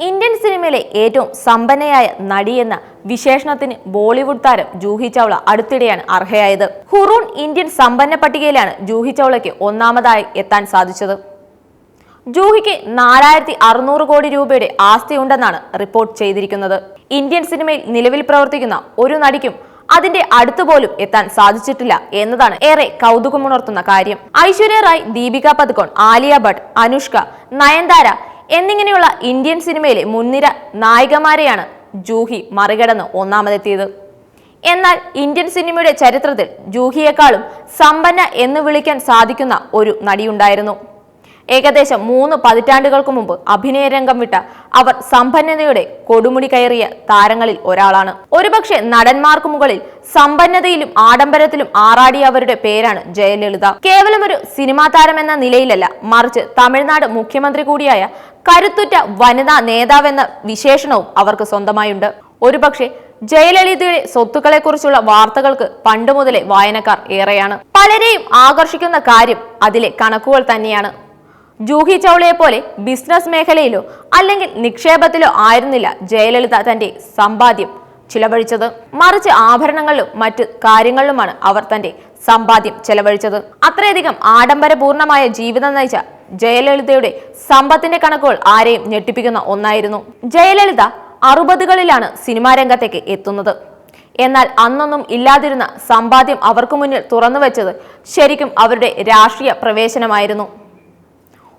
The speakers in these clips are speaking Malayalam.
ഇന്ത്യൻ സിനിമയിലെ ഏറ്റവും സമ്പന്നയായ നടിയെന്ന വിശേഷണത്തിന് ബോളിവുഡ് താരം ജൂഹി ചൗള അടുത്തിടെയാണ് അർഹയായത്. ഹുറൂൺ ഇന്ത്യൻ സമ്പന്ന പട്ടികയിലാണ് ജൂഹി ചൗളയ്ക്ക് ഒന്നാമതായി എത്താൻ സാധിച്ചത്. ജൂഹിക്ക് നാലായിരത്തി അറുന്നൂറ് കോടി രൂപയുടെ ആസ്തി ഉണ്ടെന്നാണ് റിപ്പോർട്ട് ചെയ്തിരിക്കുന്നത്. ഇന്ത്യൻ സിനിമയിൽ നിലവിൽ പ്രവർത്തിക്കുന്ന ഒരു നടിക്കും അതിന്റെ അടുത്തുപോലും എത്താൻ സാധിച്ചിട്ടില്ല എന്നതാണ് ഏറെ കൗതുകമുണർത്തുന്ന കാര്യം. ഐശ്വര്യ റായ് ദീപിക പതുക്കോൺ ആലിയ ഭട്ട് അനുഷ്ക നയൻതാര എന്നിങ്ങനെയുള്ള ഇന്ത്യൻ സിനിമയിലെ മുൻനിര നായികമാരെയാണ് ജൂഹി മറികടന്ന് ഒന്നാമതെത്തിയത്. എന്നാൽ ഇന്ത്യൻ സിനിമയുടെ ചരിത്രത്തിൽ ജൂഹിയേക്കാളും സമ്പന്ന എന്ന് വിളിക്കാൻ സാധിക്കുന്ന ഒരു നടിയുണ്ടായിരുന്നു. ഏകദേശം മൂന്ന് പതിറ്റാണ്ടുകൾക്ക് മുമ്പ് അഭിനയ രംഗം വിട്ട അവർ സമ്പന്നതയുടെ കൊടുമുടി കയറിയ താരങ്ങളിൽ ഒരാളാണ്. ഒരുപക്ഷെ നടന്മാർക്ക് മുകളിൽ സമ്പന്നതയിലും ആഡംബരത്തിലും ആറാടിയ അവരുടെ പേരാണ് ജയലളിത. കേവലം ഒരു സിനിമാ താരം എന്ന നിലയിലല്ല മറിച്ച് തമിഴ്നാട് മുഖ്യമന്ത്രി കൂടിയായ കരുത്തുറ്റ വനിതാ നേതാവെന്ന വിശേഷണവും അവർക്ക് സ്വന്തമായുണ്ട്. ഒരുപക്ഷെ ജയലളിതയുടെ സ്വത്തുക്കളെക്കുറിച്ചുള്ള വാർത്തകൾക്ക് പണ്ടുമുതലേ വായനക്കാർ ഏറെയാണ്. പലരെയും ആകർഷിക്കുന്ന കാര്യം അതിലെ കണക്കുകൾ തന്നെയാണ്. ജൂഹി ചൗളയെ പോലെ ബിസിനസ് മേഖലയിലോ അല്ലെങ്കിൽ നിക്ഷേപത്തിലോ ആയിരുന്നില്ല ജയലളിത തന്റെ സമ്പാദ്യം ചിലവഴിച്ചത്. മറിച്ച് ആഭരണങ്ങളിലും മറ്റ് കാര്യങ്ങളിലുമാണ് അവർ തന്റെ സമ്പാദ്യം ചെലവഴിച്ചത്. അത്രയധികം ആഡംബരപൂർണമായ ജീവിതം നയിച്ച ജയലളിതയുടെ സമ്പത്തിന്റെ കണക്കുകൾ ആരെയും ഞെട്ടിപ്പിക്കുന്ന ഒന്നായിരുന്നു. ജയലളിത അറുപതുകളിലാണ് സിനിമാ രംഗത്തേക്ക് എത്തുന്നത്. എന്നാൽ അന്നൊന്നും ഇല്ലാതിരുന്ന സമ്പാദ്യം അവർക്ക് മുന്നിൽ തുറന്നു വെച്ചത് ശരിക്കും അവരുടെ രാഷ്ട്രീയ പ്രവേശനമായിരുന്നു.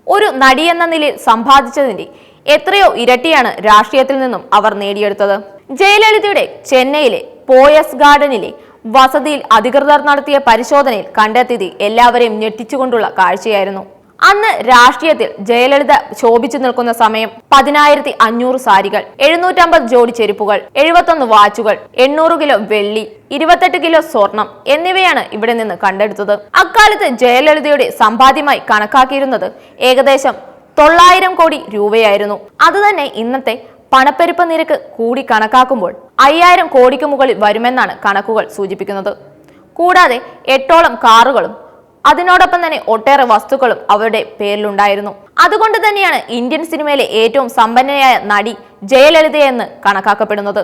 ഒരു നടിയെന്ന നിലയിൽ സമ്പാദിച്ചതിന്റെ എത്രയോ ഇരട്ടിയാണ് രാഷ്ട്രീയത്തിൽ നിന്നും അവർ നേടിയെടുത്തത്. ജയലളിതയുടെ ചെന്നൈയിലെ പോയസ് ഗാർഡനിലെ വസതിയിൽ അധികൃതർ നടത്തിയ പരിശോധനയിൽ കണ്ടെത്തിയത് എല്ലാവരെയും ഞെട്ടിച്ചുകൊണ്ടുള്ള കാഴ്ചയായിരുന്നു. അന്ന് രാഷ്ട്രീയത്തിൽ ജയലളിത ശോഭിച്ചു നിൽക്കുന്ന സമയം പതിനായിരത്തി അഞ്ഞൂറ് സാരികൾ എഴുന്നൂറ്റമ്പത് ജോഡി ചെരുപ്പുകൾ എഴുപത്തൊന്ന് വാച്ചുകൾ എണ്ണൂറ് കിലോ വെള്ളി ഇരുപത്തെട്ട് കിലോ സ്വർണം എന്നിവയാണ് ഇവിടെ നിന്ന് കണ്ടെടുത്തത്. അക്കാലത്ത് ജയലളിതയുടെ സമ്പാദ്യമായി കണക്കാക്കിയിരുന്നത് ഏകദേശം തൊള്ളായിരം കോടി രൂപയായിരുന്നു. അതുതന്നെ ഇന്നത്തെ പണപ്പെരുപ്പ നിരക്ക് കൂടി കണക്കാക്കുമ്പോൾ അയ്യായിരം കോടിക്ക് മുകളിൽ വരുമെന്നാണ് കണക്കുകൾ സൂചിപ്പിക്കുന്നത്. കൂടാതെ എട്ടോളം കാറുകളും അതിനോടൊപ്പം തന്നെ ഒട്ടേറെ വസ്തുക്കളും അവരുടെ പേരിലുണ്ടായിരുന്നു. അതുകൊണ്ട് തന്നെയാണ് ഇന്ത്യൻ സിനിമയിലെ ഏറ്റവും സമ്പന്നയായ നടി ജയലളിതയെന്ന് കണക്കാക്കപ്പെടുന്നത്.